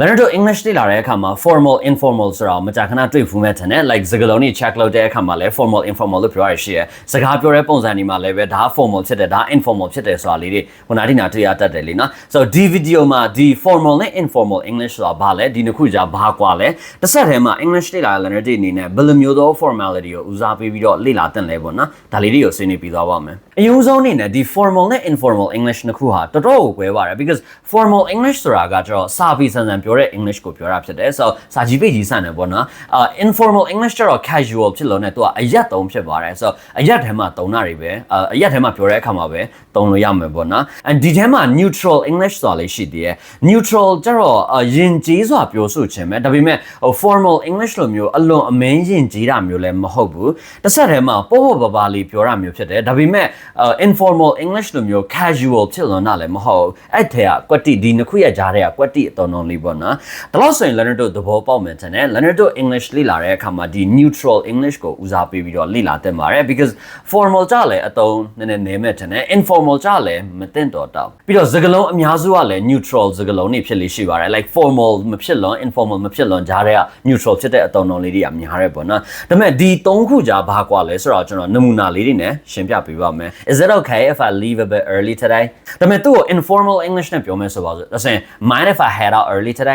Leonardo English လေ့လာတဲ့အခါမှာ formal informal ဆိုတာကိုမကြာခဏတွေ့ဖူးမဲ့ထင်တယ် like စကားလုံးတွေ check လုပ်တဲ့အခါမှာလည်း formal informal လို့ပြောရရှိရယ်စကားပြောတဲ့ပုံစံတွေမှာလည်းပဲဒါ formal ဖြစ်တယ်ဒါ informal ဖြစ်တယ်ဆိုတာလေးတွေဟိုနာဒီနာတွေ့ရတတ်တယ်လीနော် so ဒီ video မှာဒီ formal နဲ့ informal English ဆိုတာဘာလဲဒီနှစ်ခုကြားဘာကွာလဲတစ်ဆက်တည်းမှာ English လေ့လာတဲ့ Leonardo အနေနဲ့ဘယ်လိုမျိုးသော formality ကိုဦးစားပေးပြီးတော့လေ့လာတင်လဲပေါ့နော်ဒါလေးတွေကိုဆွေးနွေးပြီးသွားပါမယ်အရင်ဆုံးအနေနဲ့ဒီ formal နဲ့ informal English နှစ်ခုဟာတော်တော်ကိုကွဲပါတယ် because formal English ဆိုတာကကျတော့စာပြီးဆန်ဆန်ပြောတဲ့ English ကိုပြောတာဖြစ်တယ်ဆိုတော့စာကြီးပိတ်ကြီးဆန်တယ်ပေါ့နော်အာ informal English ကျတော့ casual ဖြစ်လို့ねသူကအရက်သုံးဖြစ်ပါတယ်ဆိုတော့အရက်ထဲမှာသုံးတာတွေပဲအာအရက်ထဲမှာပြောတဲ့အခါမှာပဲသုံးလို့ရမယ်ပေါ့နော် and ဒီထဲမှာ neutral English ဆိုတာလေးရှိသေးတယ် neutral ကျတော့အာယဉ်ကျေးစွာပြောဆိုခြင်းပဲဒါပေမဲ့ဟို formal English လိုမျိုးအလွန်အမင်းယဉ်ကျေးတာမျိုးလည်းမဟုတ်ဘူးတစ်ဆက်တည်းမှာပေါ့ပေါ့ပါပါလေးပြောတာမျိုးဖြစ်တယ်ဒါပေမဲ့အာ informal English လိုမျိုး casual ဖြစ်လွန်တာလည်းမဟုတ်ဘူးအဲ့ထဲကကွက်တိဒီနှစ်ခုရဲ့ကြားထဲကကွက်တိအတော်တော်လေးပေါ့နော်ဒါလို့ဆိုရင် Leonardo သဘောပေါက်မယ်ထင်တယ် Leonardo English လေ့လာတဲ့အခါမှာဒီ neutral English ကိုဦးစားပေးပြီးတော့လေ့လာသင့်ပါတယ် because formal ကြလည်းအတုံးနည်းနည်းနေမဲ့ထင်တယ် informal ကြလည်းမသင့်တော်တော့ပြီးတော့စကားလုံးအများစုကလည်း neutral စကားလုံးတွေဖြစ်လေးရှိပါတယ် like formal မဖြစ်လွန် informal မဖြစ်လွန်ကြားထဲက neutral ဖြစ်တဲ့အတုံးတော်လေးတွေကများရဲပေါ့နော်ဒါပေမဲ့ဒီသုံးခုကြားဘာကွာလဲဆိုတော့ကျွန်တော်နမူနာလေးတွေနဲ့ရှင်းပြပေးပါမယ် is it okay if i leave a bit early today ဒါပေမဲ့သူ့ကို informal english နဲ့ပြောမယ်ဆိုပါစို့ဒါဆိုရင် mind if i head out early today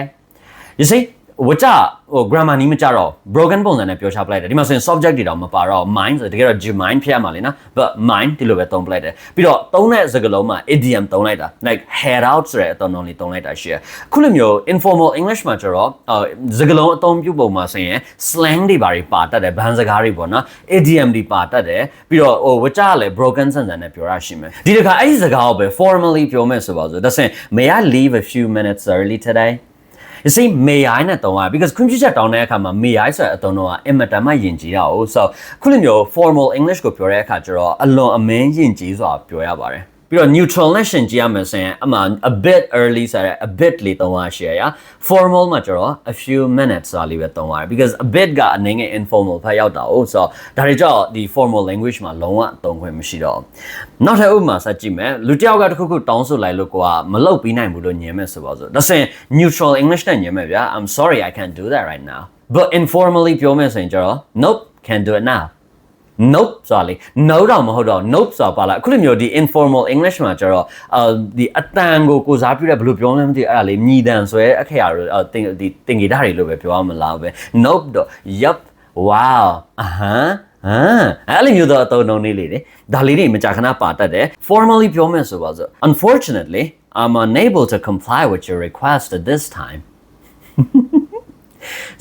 you see ဝကြဟို grammar နီးမကြတော့ broken ပုံစံနဲ့ပြောချပလိုက်တယ်ဒီမှာဆိုရင် subject တွေတော့မပါတော့ mind ဆိုတကယ်တော့ g mind ဖြစ်ရမှာလေနော် but mind ဒီလိုပဲသုံးပလိုက်တယ်ပြီးတော့သုံးတဲ့စကားလုံးမှာ idiom သုံးလိုက်တာ like head out ဆိုတဲ့အသုံးအနှုန်းလေးသုံးလိုက်တာရှိရခုလိုမျိုး informal english မှာကျတော့အာစကားလုံးအသုံးပြုပုံမှာဆိုရင် slang တွေဘာတွေပါတတ်တယ်ဘန်းစကားတွေပေါ့နော် idiom တွေပါတတ်တယ်ပြီးတော့ဟိုဝကြကလည်း broken ဆန်ဆန်နဲ့ပြောရရှိမယ်ဒီတခါအဲ့ဒီစကားကိုပဲ formally ပြောမယ်ဆိုပါစို့ဒါဆိုရင် may i leave a few minutes early today you see may I နဲ့တုံးရ because ခွင့်ပြုချက်တောင်းတဲ့အခါမှာ may I ဆိုတဲ့အသုံးတော့အင်မတန်မှယဉ်ကျေးတာ哦 so ခုလိုမျိုး formal English ကိုပြောတဲ့အခါကျတော့အလွန်အမင်းယဉ်ကျေးစွာပြောရပါတယ် ပြီးတော့ neutral နဲ့ရှင်ကြည့်ရမယ်ဆိုရင်အမှ a bit early ဆိုတဲ့ a bit လေးသုံးရရှယ်ရ formal မှာကျတော့ a few minutes ဆိုတာလေးပဲသုံးရတယ် because a bit ကအနေငယ် informal ဖတ်ရောက်တာ哦 so ဒါတွေကြောင့်ဒီ formal language မှာလုံးဝအသုံးခွင့်မရှိတော့နောက်ထပ်ဥပမာဆက်ကြည့်မယ်လူတစ်ယောက်ကတစ်ခုခုတောင်းဆိုလိုက်လို့ကိုကမလုပ်ပြီးနိုင်ဘူးလို့ညင်မဲ့ဆိုပါစို့ဒါဆိုရင် neutral english နဲ့ညင်မဲ့ဗျာ i'm sorry i can't do that right now but informally ပြောမယ်ဆိုရင်ကျတော့ nope can't do it now nope ဆိုတာလေ no တော့မဟုတ်တော့ nope ဆိုတာပါလားအခုလိုမျိုးဒီ informal english မှာကျတော့အာဒီအတန်ကိုကိုစားပြုတဲ့ဘယ်လိုပြောလဲမသိဘူးအဲ့ဒါလေညီတန်ဆွဲအခရာတို့အာတင်ဒီတင်ဂီတာတွေလို့ပဲပြောရမလားပဲ nope တော့ yup wow အဟမ်းဟမ်အဲ့လိုမျိုးတော့အသုံးနှုန်းလေးလေးလေဒါလေးတွေမကြာခဏပါတတ်တယ် formally ပြောမယ်ဆိုပါစို့ unfortunately i'm unable to comply with your request at this time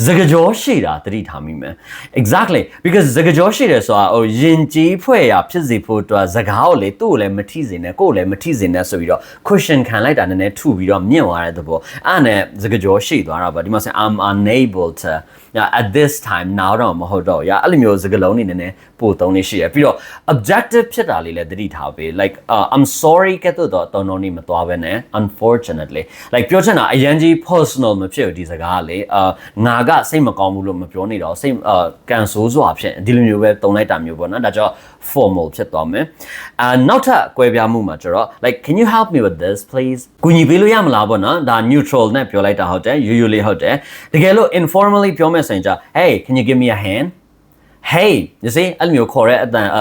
စကကြောရှိတာတတိထားမိမယ် exactly because စကကြောရှိတယ်ဆိုတာဟိုယင်ကြီးဖွဲ့ရဖြစ်စီဖို့အတွက်စကားကိုလေသူ့ကိုလည်းမထိစေနဲ့ကိုယ်ကိုလည်းမထိစေနဲ့ဆိုပြီးတော့ cushion ခံလိုက်တာနည်းနည်းထုပြီးတော့မြင့်သွားတဲ့သဘောအဲ့နဲ့စကကြောရှိသွားတာပါဒီမှာဆို I'm unable to yeah at this time now တော့မဟုတ်တော့ရအဲ့လိုမျိုးစကားလုံးနေနည်းနည်းပို့သုံးနေရှိရပြီးတော့ objective ဖြစ်တာလေးလည်းတတိထားပေး like uh, I'm sorry ကဲ့သို့တော့တောင်းတော့နေမသွားဘဲနဲ့ unfortunately like ပြောချင်တာအရင်ကြီး personal မဖြစ်ဘူးဒီစကားကလေအာငါကစိတ်မကောင်းဘူးလို့မပြောနေတော့စိတ်အာကန်ဆိုးစွာဖြစ်ဒီလိုမျိုးပဲတုံလိုက်တာမျိုးပေါ့နော်ဒါကြောင့် formal ဖြစ်သွားမယ်အာနောက်ထပ်ကွဲပြားမှုမှာကျတော့ like can you help me with this please ကူညီပေးလို့ရမလားပေါ့နော်ဒါ neutral နဲ့ပြောလိုက်တာဟုတ်တယ်ရိုးရိုးလေးဟုတ်တယ်တကယ်လို့ informally ပြောမယ်ဆိုရင်じゃ hey can you give me a hand hey you see အဲ့လိုမျိုးခေါ်တဲ့အတန်အ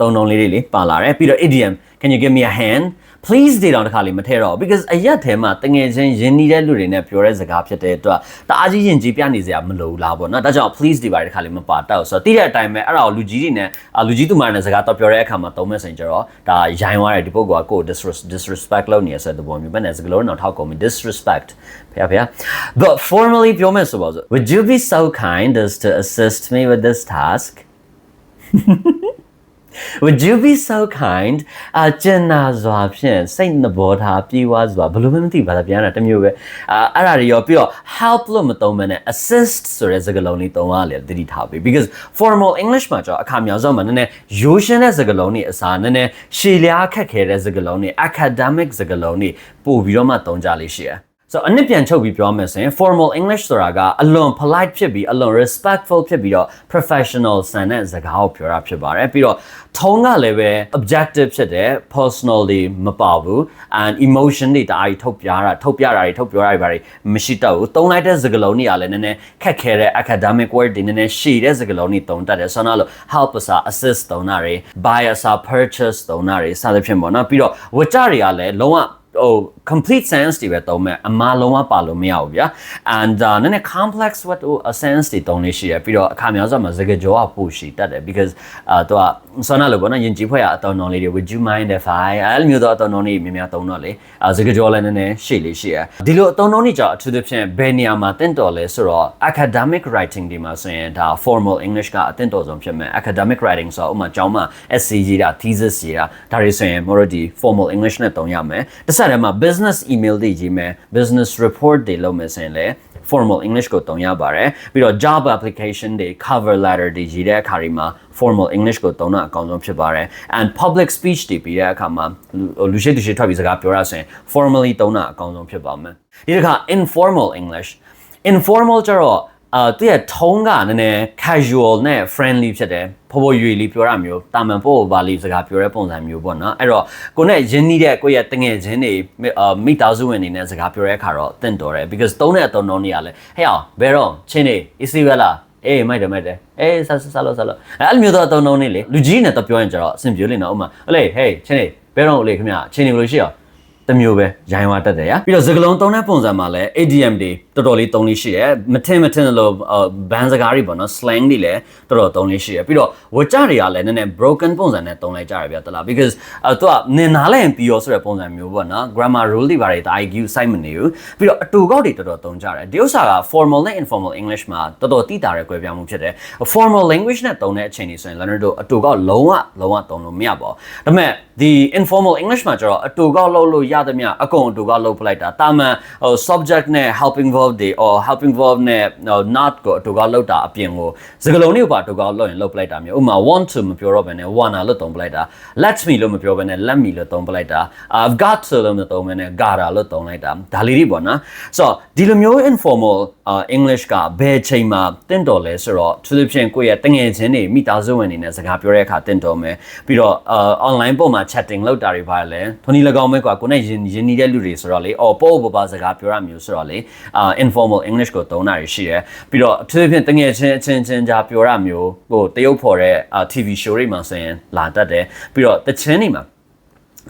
သုံးနှုန်းလေးတွေလေပါလာတယ်ပြီးတော့ idiom can you give me a hand please တွေတောင်တစ်ခါလေးမထည့်တော့ because အရက်ထဲမှာတငယ်ချင်းယဉ်နေတဲ့လူတွေနဲ့ပြောတဲ့စကားဖြစ်တဲ့အတွက်တအားကြီးယဉ်ကျေးပြနေစရာမလိုလားပေါ့နော်ဒါကြောင့် please တွေပါတစ်ခါလေးမပါတော့ဆိုတော့တိတဲ့အတိုင်းပဲအဲ့ဒါကိုလူကြီးတွေနဲ့လူကြီးသူမနဲ့စကားတော့ပြောတဲ့အခါမှာသုံးမဲ့ဆိုရင်ကျတော့ဒါရိုင်းသွားတယ်ဒီပုဂ္ဂိုလ်ကကိုယ် disrespect လုပ်နေရဆိုတဲ့ပုံမျိုးပဲနဲ့စကားလုံးတော့ထောက်ကုန်ပြီ disrespect ဖျားဖျား but formally ပြောမယ်ဆိုပါစို့ would you be so kind as to assist me with this task Would you be so kind အကျဉ်းနာစွာဖြင့်စိတ်နှဘောထားပြေဝစွာဘယ်လိုမှမသိပါလားပြန်တာတစ်မျိုးပဲအာအဲ့ဒါတွေရောပြီးတော့ help လို့မသုံးမနဲ့ assist ဆိုတဲ့စကားလုံးလေးသုံးရလေတတိထားပြီ because formal english မှာကျတော့အခါများဆုံးမှာနည်းနည်းရိုးရှင်းတဲ့စကားလုံးတွေအစားနည်းနည်းရှည်လျားခက်ခဲတဲ့စကားလုံးတွေ academic စကားလုံးတွေပို့ပြီးတော့မှသုံးကြလေးရှိရယ် so အနစ်ပြန်ချုပ်ပြီးပြောမယ်ဆိုရင် formal english ဆိုတာကအလွန် polite ဖြစ်ပြီးအလွန် respectful ဖြစ်ပြီးတော့ professional ဆန်တဲ့စကားကိုပြောတာဖြစ်ပါတယ်ပြီးတော့ tone ကလည်းပဲ objective ဖြစ်တယ် personal တွေမပါဘူး and emotion တွေတအားကြီးထုတ်ပြတာထုတ်ပြတာတွေထုတ်ပြောတာတွေဘာတွေမရှိတော့ဘူးသုံးလိုက်တဲ့စကားလုံးတွေကလည်းနည်းနည်းခက်ခဲတဲ့ academic word တွေနည်းနည်းရှည်တဲ့စကားလုံးတွေသုံးတတ်တယ်ဆိုတော့လို့ help အစား assist သုံးတာတွေ buy အစား purchase သုံးတာတွေစသဖြင့်ပေါ့နော်ပြီးတော့ဝကြတွေကလည်းလုံးဝဟို complete sense တွေပဲသုံးမဲ့အမှားလုံးဝပါလို့မရဘူးဗျာ and နည်းနည်း complex what ဟို a sense တွေသုံးနေရှိရပြီးတော့အခါများစွာမှာစကားကြောကပိုရှိတတ်တယ် because အာတော့ဆောနာလို့ပေါ့နော်ယဉ်ကျေးဖွဲ့ရအတော်တော်လေးတွေ would you mind if I အဲ့လိုမျိုးတော့အတော်တော်လေးများများသုံးတော့လေအာစကားကြောလည်းနည်းနည်းရှေ့လေးရှိရဒီလိုအတော်တော်လေးကြောင့်အထူးသဖြင့်ဘယ်နေရာမှာတင့်တော်လဲဆိုတော့ academic writing ဒီမှာဆိုရင်ဒါ formal english ကအတင့်တော်ဆုံးဖြစ်မယ် academic writing ဆိုတော့ဥပမာကျောင်းမှာ essay ရေးတာ thesis ရေးတာဒါတွေဆိုရင် more ဒီ formal english နဲ့သုံးရမယ်တစ်ဆက်တည်းမှာ business email တွေရေးမယ် business report တွေလုပ်မယ်ဆိုရင်လည်း formal english ကိုသုံးရပါတယ်ပြီးတော့ job application တွေ cover letter တွေရေးတဲ့အခါတွေမှာ formal english ကိုသုံးတာအကောင်းဆုံးဖြစ်ပါတယ် and public speech တွေပြီးတဲ့အခါမှာလူရှိသူရှိထွက်ပြီးစကားပြောရဆိုရင် formally သုံးတာအကောင်းဆုံးဖြစ်ပါမယ်ဒီတစ်ခါ informal english informal ကျတော့ အာတည့်ရထုံးကနည်းနည်း casual နဲ့ friendly ဖြစ်တယ်ဖော်ဖော်ရွေလေးပြောရမျိုးတာမန်ပို့ပါလေးစကားပြောတဲ့ပုံစံမျိုးပေါ့နော်အဲ့တော့ကိုနဲ့ရင်းနှီးတဲ့ကိုယ့်ရဲ့တငယ်ချင်းတွေအာမိသားစုဝင်တွေနဲ့စကားပြောတဲ့အခါတော့တင့်တော်တယ် because သုံးတဲ့အတုံးလုံးတွေကလည်းဟဲ့အောင်ဘယ်တော့ချင်းနေ easy ပဲလားအေးမိုက်တယ်မိုက်တယ်အေးဆက်ဆက်လို့ဆက်လို့အဲ့လိုမျိုးတော့အတုံးလုံးနေလေလူကြီးနဲ့တော့ပြောရင်ကျတော့အဆင်ပြေလိမ့်နော်ဥမာဟလေဟေးချင်းနေဘယ်တော့လေခင်ဗျချင်းနေလို့ရှိရောတမျိုးပဲရိုင်းဝါတက်တယ်ရပြီးတော့စကလုံးသုံးတဲ့ပုံစံမှာလည်း ADM တွေ တော်တော်လေးသုံးလေးရှိတယ်မထင်မထင်လို့ဘန်စကားတွေပေါ့နော် slang တွေလည်းတော်တော်သုံးလေးရှိတယ်ပြီးတော့ဝကြတွေကလည်းနည်းနည်း broken ပုံစံနဲ့သုံးလိုက်ကြရဗျာတလား because အဲသူကနင်နားလဲရင်ပြီးရောဆိုတဲ့ပုံစံမျိုးပေါ့နော် grammar rule တွေဘာတွေတာ IQ စိုက်မနေဘူးပြီးတော့အတူကောက်တွေတော်တော်သုံးကြတယ်ဒီဥစ္စာက formal နဲ့ informal english မှာတော်တော်တိတာတဲ့ကွဲပြားမှုဖြစ်တယ် formal language နဲ့သုံးတဲ့အချိန်ကြီးဆိုရင် learner တို့အတူကောက်လုံးဝလုံးဝသုံးလို့မရပါဘူးဒါပေမဲ့ဒီ informal english မှာကျတော့အတူကောက်လုပ်လို့ရသမျှအကုန်အတူကောက်လုပ်ပလိုက်တာတာမန်ဟို subject နဲ့ helping verb တွေ or helping verb နဲ့ not ကိုအတူကောက်လုပ်တာအပြင်ကိုစကားလုံးတွေကိုပါအတူကောက်လုပ်ရင်လုပ်ပလိုက်တာမျိုးဥပမာ want to မပြောတော့ဘဲနဲ့ wanna လို့သုံးပလိုက်တာ let me လို့မပြောဘဲနဲ့ let me လို့သုံးပလိုက်တာ i've got to လို့မသုံးဘဲနဲ့ gotta လို့သုံးလိုက်တာဒါလေးတွေပေါ့နော်ဆိုတော့ဒီလိုမျိုး informal uh, english ကဘယ်ချိန်မှာတင့်တော်လဲဆိုတော့သူတို့ဖြင့်ကိုယ့်ရဲ့တငယ်ချင်းတွေမိသားစုဝင်တွေနဲ့စကားပြောတဲ့အခါတင့်တော်မယ်ပြီးတော့ uh, online ပုံမှာ chatting လုပ်တာတွေပါလဲထွန်းဒီ၎င်းပဲကွာကိုနဲ့ယဉ်ယဉ်နေတဲ့လူတွေဆိုတော့လေအော်ပို့ပပစကားပြောရမျိုးဆိုတော့လေ uh, informal english ကိုသုံးတာတွေရှိတယ်ပြီးတော့အထူးသဖြင့်တငယ်ချင်းအချင်းချင်းကြားပြောရမျိုးဟိုတရုပ်ဖော်တဲ့ uh, TV show တွေမှာဆိုရင်လာတတ်တယ်ပြီးတော့တချင်းတွေမှာ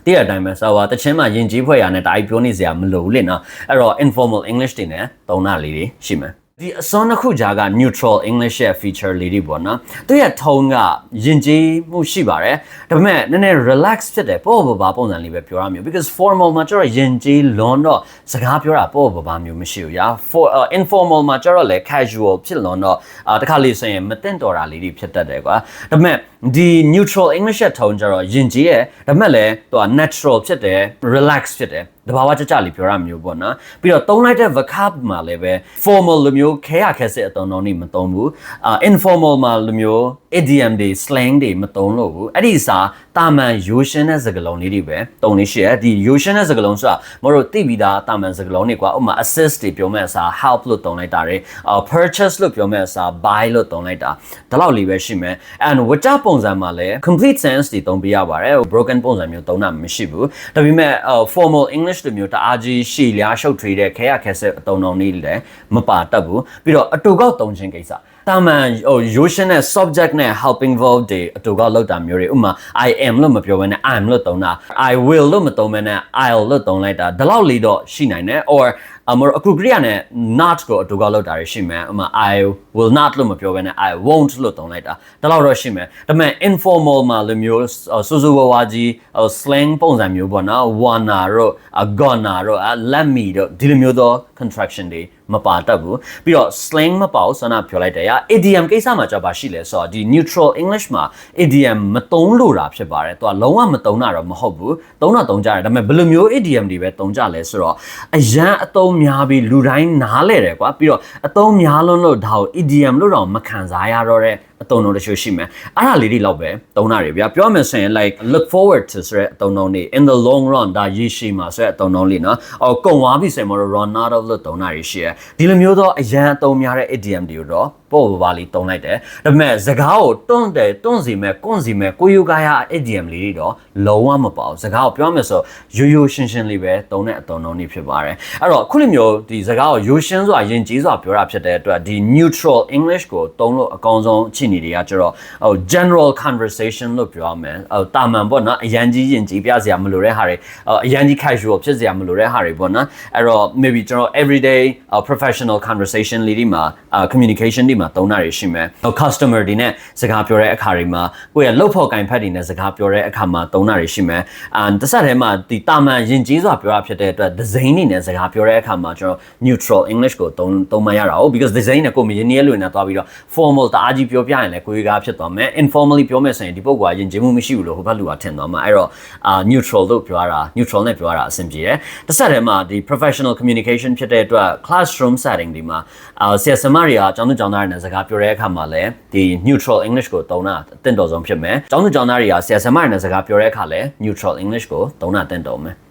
တည့်ရတိုင်းပဲဆိုတော့တချင်းမှာယဉ်ကျေးဖွဲ့ရနဲ့တာအိပြောနေစရာမလိုဘူးလေနော်အဲ့တော့ informal english တွေနဲ့သုံးတာလေးတွေရှိမယ် ဒီအစွမ်းတစ်ခုကြားက neutral english ရဲ့ feature လေးတွေပေါ့နော်သူရဲ့ tone ကယဉ်ကျေးမှုရှိပါတယ်ဒါပေမဲ့နည်းနည်း relax ဖြစ်တယ်ပေါ့ပေါ့ပါပုံစံလေးပဲပြောရမျိုး because formal မှာကျတော့ယဉ်ကျေးလွန်တော့စကားပြောတာပေါ့ပေါ့ပါမျိုးမရှိဘူးညာ for uh, informal မှာကျတော့လေ casual ဖြစ်လွန်တော့အာတခါလေးဆိုရင်မတင်တော်တာလေးတွေဖြစ်တတ်တယ်ကွာဒါပေမဲ့ဒီ neutral english ရဲ့ tone ကျတော့ယဉ်ကျေးရဲ့ဒါပေမဲ့လည်းသူက natural ဖြစ်တယ် relax ဖြစ်တယ်တဘာဝကြကြလေးပြောရမျိုးပေါ့နော်ပြီးတော့သုံးလိုက်တဲ့ verb မှာလည်းပဲ formal လိုမျိုးခဲရခဲစစ်အတုံးတော်နေမသုံးဘူးအာ informal မှာလိုမျိုး idiom တွေ slang တွေမသုံးလို့ဘူးအဲ့ဒီစာ တာမန်ရိုးရှင်းတဲ့စကားလုံးလေးတွေပဲသုံးနေရှိရဒီရိုးရှင်းတဲ့စကားလုံးဆိုတာမတို့သိပြီးသားတာမန်စကားလုံးတွေကွာဥပမာ assist တွေပြောမဲ့အစား help လို့သုံးလိုက်တာတွေအာ purchase လို့ပြောမဲ့အစား buy လို့သုံးလိုက်တာဒါလောက်လေးပဲရှိမယ် and ဝတ္တပုံစံမှာလည်း complete sense တွေသုံးပြရပါတယ် broken ပုံစံမျိုးသုံးတာမရှိဘူးဒါပေမဲ့ formal english လိုမျိုးတအားကြီးရှည်လျားရှုပ်ထွေးတဲ့ခဲရခဲဆက်အတုံတော်လေးလည်းမပါတတ်ဘူးပြီးတော့အတူကောက်သုံးခြင်းကိစ္စ တာမန်ဟို motion နဲ့ subject နဲ့ helping verb တွေအတူကလောက်တာမျိုးတွေဥပမာ I am လို့မပြောဘဲနဲ့ I'm လို့သုံးတာ I will လို့မသုံးဘဲနဲ့ I'll လို့သုံးလိုက်တာဒီလောက်လေးတော့ရှိနိုင်တယ် or အမအခုကရိယာနဲ့ not ကိုအတူကလောက်တာရှိမယ်ဥပမာ I will not လို့မပြောဘဲနဲ့ I won't လို့သုံးလိုက်တာဒီလောက်တော့ရှိမယ်ဒါပေမဲ့ informal မှာလိုမျိုးစူးစူးဝါးဝါကြီး slang ပုံစံမျိုးပေါ့နော် wanna တို့ gonna တို့ let me တို့ဒီလိုမျိုးသော contraction တွေမပါတတ်ဘူးပြီးတော့ slang မပါဘူးဆန္ဒပြောလိုက်တယ်ရာ idiom ကိစ္စမှာကြောက်ပါရှိလဲဆိုတော့ဒီ neutral english မှာ idiom မသုံးလို့တာဖြစ်ပါတယ်သူကလုံးဝမသုံးတာတော့မဟုတ်ဘူးသုံးတော့သုံးကြတယ်ဒါပေမဲ့ဘယ်လိုမျိုး idiom တွေပဲသုံးကြလဲဆိုတော့အရန်အသုံးများပြီးလူတိုင်းနားလဲတယ်ကွာပြီးတော့အသုံးများလွန်းလို့ဒါကို idiom လို့တော့မခံစားရတော့တဲ့ အသုံးလုံးတချို့ရှိမယ်အဲ့ဒါလေးတွေလောက်ပဲသုံးတာတွေဗျာပြောရမယ်ဆိုရင် like look forward to ဆိုတဲ့အသုံးလုံးတွေ in the long run ဒါရေရှည်မှာဆိုတဲ့အသုံးလုံးလေးနော်အော်ကုံသွားပြီဆိုရင်မတော့ run out of လို့သုံးတာတွေရှိတယ်ဒီလိုမျိုးတော့အရန်အသုံးများတဲ့ idiom တွေကိုတော့ပို့ပါလေးသုံးလိုက်တယ်ဒါပေမဲ့စကားကိုတွန့်တယ်တွန့်စီမဲ့ကွန့်စီမဲ့ကိုယူကာယာ idiom လေးတွေတော့လုံးဝမပေါ့စကားကိုပြောမယ်ဆိုရိုးရိုးရှင်းရှင်းလေးပဲသုံးတဲ့အသုံးလုံးတွေဖြစ်ပါတယ်အဲ့တော့ခုလိုမျိုးဒီစကားကိုရိုးရှင်းစွာယဉ်ကျေးစွာပြောတာဖြစ်တဲ့အတွက်ဒီ neutral english ကိုသုံးလို့အကောင်းဆုံးအခြေအနေတွေကကျတော့ဟို general conversation လို့ပြောရမယ်ဟိုတာမန်ပေါ့နော်အရန်ကြီးယဉ်ကျေးပြစရာမလိုတဲ့ဟာတွေအရန်ကြီး casual ဖြစ်စရာမလိုတဲ့ဟာတွေပေါ့နော်အဲ့တော့ maybe ကျွန်တော် everyday uh, professional conversation လေးတွေမှာ uh, communication တွေမှာသုံးတာတွေရှိမယ်ဟို customer တွေနဲ့စကားပြောတဲ့အခါတွေမှာကိုယ့်ရဲ့လုပ်ဖို့ကင်ဖက်တွေနဲ့စကားပြောတဲ့အခါမှာသုံးတာတွေရှိမယ်အန်တစ်ဆက်တည်းမှာဒီတာမန်ယဉ်ကျေးစွာပြောတာဖြစ်တဲ့အတွက်ဒီဇိန်းတွေနဲ့စကားပြောတဲ့အခါမှာကျွန်တော် neutral english ကိုသုံးသုံးမရတာဟုတ် because ဒီဇိန်းနဲ့ကိုမရင်းနှီးလွင်နဲ့သွားပြီးတော့ formal တအားကြီးပြောပြရင်လည်းကိုယ်ကဖြစ်သွားမယ် informally ပြောမယ်ဆိုရင်ဒီပုဂ္ဂိုလ်ကယဉ်ကျေးမှုမရှိဘူးလို့ဟိုဘက်လူကထင်သွားမှာအဲ့တော့အာ neutral လို့ပြောတာ neutral နဲ့ပြောတာအဆင်ပြေတယ်တစ်ဆက်တည်းမှာဒီ professional communication ဖြစ်တဲ့အတွက် classroom setting ဒီမှာအာဆရာဆရာမတွေကကျောင်းသူကျောင်းသားတွေနဲ့စကားပြောတဲ့အခါမှာလည်းဒီ neutral english ကိုသုံးတာအသင့်တော်ဆုံးဖြစ်မယ်ကျောင်းသူကျောင်းသားတွေကဆရာဆရာမတွေနဲ့စကားပြောတဲ့အခါလည်း neutral english ကိုသုံးတာအသင့်တော်မယ်